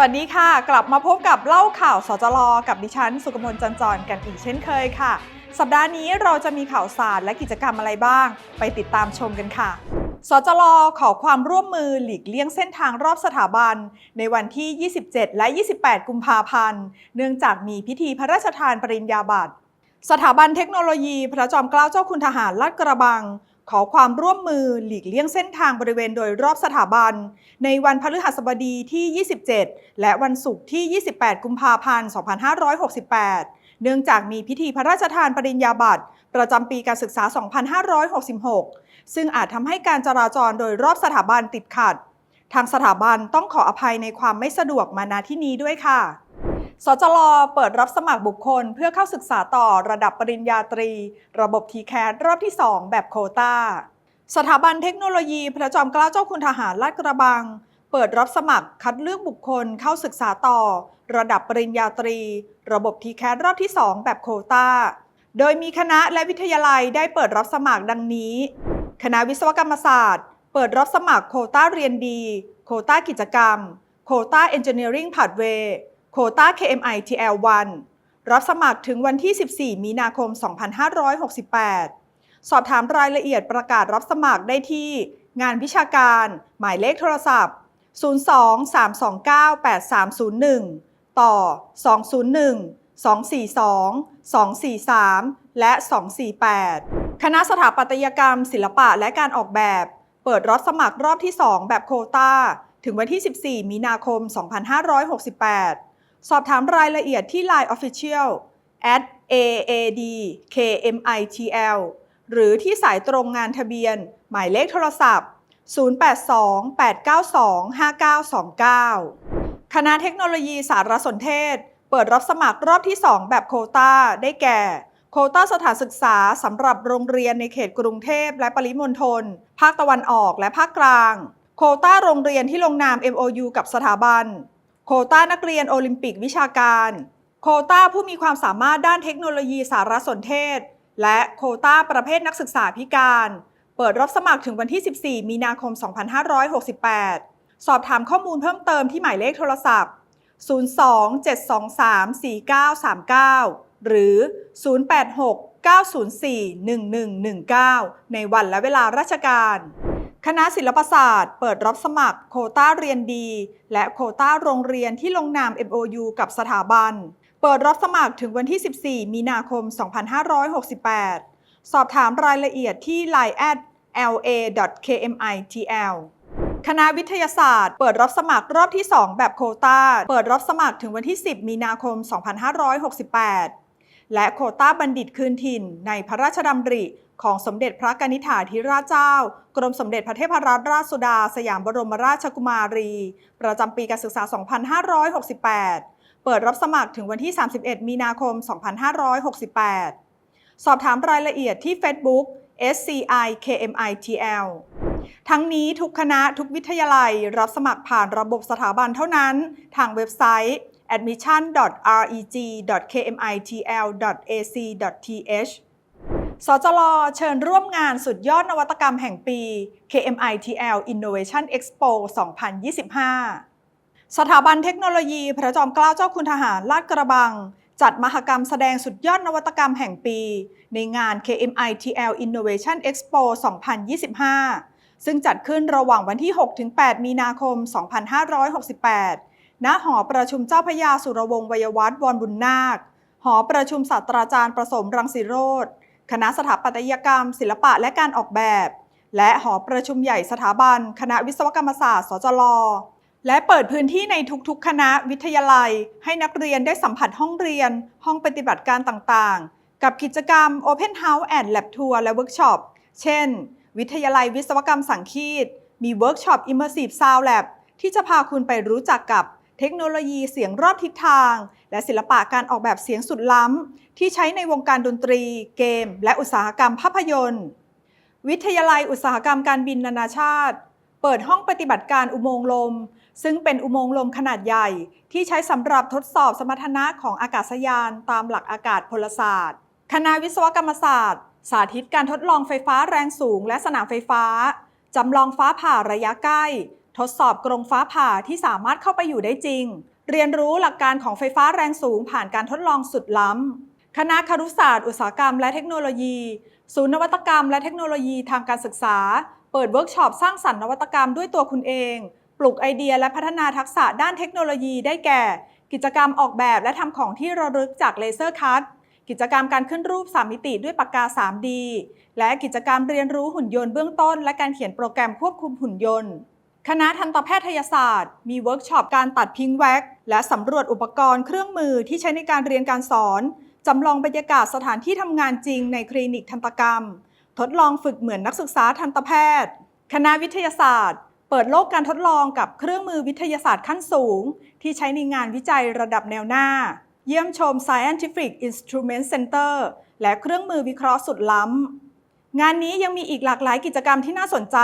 วัสดีค่ะ กลับมาพบกับเล่าข่าวสจลกับดิฉัน สุกมลจันจรกันอีกเช่นเคยค่ะ สัปดาห์นี้เราจะมีข่าวสารและกิจกรรมอะไรบ้าง ไปติดตามชมกันค่ะสจลขอความร่วมมือหลีกเลี่ยงเส้นทางรอบสถาบัน ในวันที่ 27 และ 28 กุมภาพันธ์ เนื่องจากมีพิธีพระราชทานปริญญาบัตรสถาบันเทคโนโลยี พระจอมเกล้าเจ้าคุณทหารลาดกระบัง ขอความร่วมมือหลีกเลี่ยงเส้นทางบริเวณโดยรอบสถาบัน ในวันพฤหัสบดีที่ 27 และวันศุกร์ที่ 28 กุมภาพันธ์ 2568 เนื่องจากมีพิธีพระราชทานปริญญาบัตรประจำปีการศึกษา 2566 ซึ่งอาจทำให้การจราจรโดยรอบสถาบันติดขัด ทางสถาบันต้องขออภัยในความไม่สะดวกมาณที่นี้ด้วยค่ะ สจลเปิดรับสมัครบุคคล เพื่อเข้าศึกษาต่อระดับปริญญาตรี ระบบ t c a t รอบที่ 2 แบบโคตาสถาบันเทคโนโลยีพระจอมเกล้าเจ้าคุณทหารลาดกระบัง เปิดรับสมัครคัดเลือกบุคคลเข้าศึกษาต่อ ระดับปริญญาตรี ระบบ t c a t รอบที่ 2 แบบโคตาโดยมีคณะและวิทยาลัยได้เปิดรับสมัครดังนี้ คณะวิศวกรรมศาสตร์ เปิดรับสมัครโคต้าเรียนดี โคต้ากิจกรรม โคต้า Engineering Pathway โคต้า KMI TL1 รับสมัครถึงวันที่ 14 มีนาคม 2568 สอบถามรายละเอียดประกาศรับสมัครได้ที่งานวิชาการ หมายเลขโทรศัพท์ 02-329-8301 ต่อ 201 242 243 และ 248 คณะสถาปัตยกรรม ศิลปะและการออกแบบ เปิดรับสมัครรอบที่ 2 แบบโควตาถึงวันที่ 14 มีนาคม 2568 สอบถามรายละเอียดที่ Line Official at aadkmitl หรือที่สายตรงงานทะเบียน หมายเลขโทรศัพท์ 082-892-5929 คณะเทคโนโลยีสารสนเทศ เปิดรับสมัครรอบที่ 2 แบบโควตาได้แก่ โควตาสถานศึกษาสำหรับโรงเรียนในเขตกรุงเทพและปริมณฑล ภาคตะวันออกและภาคกลาง โควตาโรงเรียนที่ลงนาม MOU กับสถาบัน โควต้านักเรียนโอลิมปิกวิชาการ โควต้าผู้มีความสามารถด้านเทคโนโลยีสารสนเทศ และโควต้าประเภทนักศึกษาพิการ เปิดรับสมัครถึงวันที่ 14 มีนาคม 2568 สอบถามข้อมูลเพิ่มเติมที่หมายเลขโทรศัพท์ 02-723-4939 หรือ 086-904-1119 ในวันและเวลาราชการ คณะศิลปศาสตร์ เปิดรับสมัครโควต้าเรียนดี และโควต้าโรงเรียนที่ลงนาม MOU กับสถาบัน เปิดรับสมัครถึงวันที่ 14 มีนาคม 2568 สอบถามรายละเอียดที่ line at la.kmitl คณะวิทยาศาสตร์ เปิดรับสมัครรอบที่ 2 แบบโควตาเปิดรับสมัครถึงวันที่ 10 มีนาคม 2568 และโควต้าบัณฑิตคืนถิ่น ในพระราชดำริของสมเด็จพระกนิษฐาธิราชเจ้า กรมสมเด็จพระเทพรัตนราชสุดา สยามบรมราชกุมารี ประจำปีการศึกษา 2568 เปิดรับสมัครถึงวันที่ 31 มีนาคม 2568 สอบถามรายละเอียดที่ Facebook SCI KMITL ทั้งนี้ทุกคณะทุกวิทยาลัยรับสมัครผ่านระบบสถาบันเท่านั้น ทางเว็บไซต์ admission.reg.kmitl.ac.th สจลเชิญร่วมงานสุดยอดนวัตกรรมแห่งปี KMITL Innovation Expo 2025 สถาบันเทคโนโลยีพระจอมเกล้าเจ้าคุณทหารลาดกระบัง จัดมหกรรมแสดงสุดยอดนวัตกรรมแห่งปี ในงาน KMITL Innovation Expo 2025 ซึ่งจัดขึ้นระหว่างวันที่ 6-8 มีนาคม 2568 ณหอประชุมเจ้าพยาสุรวงศ์วัยวัฒน์วรบุญนาค หอประชุมศาสตราจารย์ประสมรังสิโรธคณะสถาปัตยกรรม ศิลปะและการออกแบบ และหอประชุมใหญ่สถาบัน คณะวิศวกรรมศาสตร์สจลและเปิดพื้นที่ในทุกๆ คณะวิทยาลัย ให้นักเรียนได้สัมผัสห้องเรียน ห้องปฏิบัติการต่างๆ กับกิจกรรม Open House and Lab Tour และเวิร์กช็อป เช่น วิทยาลัยวิศวกรรมสังคีต มีเวิร์กช็อป Immersive Sound Lab ที่จะพาคุณไปรู้จักกับ เทคโนโลยีเสียงรอบทิศทาง และศิลปะการออกแบบเสียงสุดล้ำ ที่ใช้ในวงการดนตรี เกม และอุตสาหกรรมภาพยนตร์ วิทยาลัยอุตสาหกรรมการบินนานาชาติ เปิดห้องปฏิบัติการอุโมงค์ลม ซึ่งเป็นอุโมงค์ลมขนาดใหญ่ ที่ใช้สำหรับทดสอบสมรรถนะของอากาศยานตามหลักอากาศพลศาสตร์ คณะวิศวกรรมศาสตร์ สาธิตการทดลองไฟฟ้าแรงสูง และสนามไฟฟ้าจำลองฟ้าผ่าระยะใกล้ทดสอบกรงฟ้าผ่าที่สามารถเข้าไปอยู่ได้จริง เรียนรู้หลักการของไฟฟ้าแรงสูงผ่านการทดลองสุดล้ำ คณะครุศาสตร์ อุตสาหกรรมและเทคโนโลยี ศูนย์นวัตกรรมและเทคโนโลยีทางการศึกษา เปิดเวิร์กช็อปสร้างสรรค์นวัตกรรมด้วยตัวคุณเอง ปลุกไอเดียและพัฒนาทักษะด้านเทคโนโลยีได้แก่ กิจกรรมออกแบบและทำของที่ระลึกจากเลเซอร์คัตกิจกรรมการขึ้นรูป 3 มิติด้วยปากกา 3D และกิจกรรมเรียนรู้หุ่นยนต์เบื้องต้น และการเขียนโปรแกรมควบคุมหุ่นยนต์ คณะทันตแพทยศาสตร์ มีเวิร์กช็อปการตัดพิงแว็ก และสำรวจอุปกรณ์เครื่องมือที่ใช้ในการเรียนการสอน จำลองบรรยากาศสถานที่ทำงานจริงในคลินิกทันตกรรม ทดลองฝึกเหมือนนักศึกษาทันตแพทย์ คณะวิทยาศาสตร์ เปิดโลกการทดลองกับเครื่องมือวิทยาศาสตร์ขั้นสูง ที่ใช้ในงานวิจัยระดับแนวหน้า เยี่ยมชม Scientific Instrument Center และเครื่องมือวิเคราะห์สุดล้ำ งานนี้ยังมีอีกหลากหลายกิจกรรมที่น่าสนใจ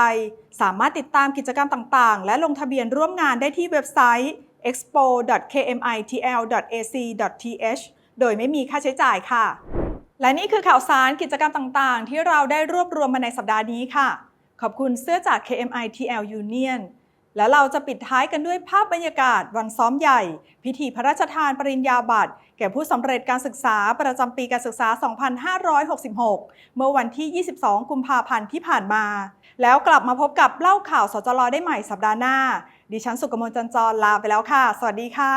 สามารถติดตามกิจกรรมต่างๆ และลงทะเบียนร่วมงานได้ที่เว็บไซต์ expo.kmitl.ac.th โดยไม่มีค่าใช้จ่ายค่ะ และนี่คือข่าวสารกิจกรรมต่างๆ ที่เราได้รวบรวมมาในสัปดาห์นี้ค่ะ ขอบคุณเสื้อจาก KMITL Union และเราจะปิดท้ายกันด้วยภาพบรรยากาศวันซ้อมใหญ่ พิธีพระราชทานปริญญาบัตร แก่ผู้สำเร็จการศึกษาประจำปีการศึกษา 2566 เมื่อวันที่ 22 กุมภาพันธ์ที่ผ่านมา แล้วกลับมาพบกับเล่าข่าวสจลได้ใหม่สัปดาห์หน้า ดิฉันสุกมลจันจรลาไปแล้วค่ะ สวัสดีค่ะ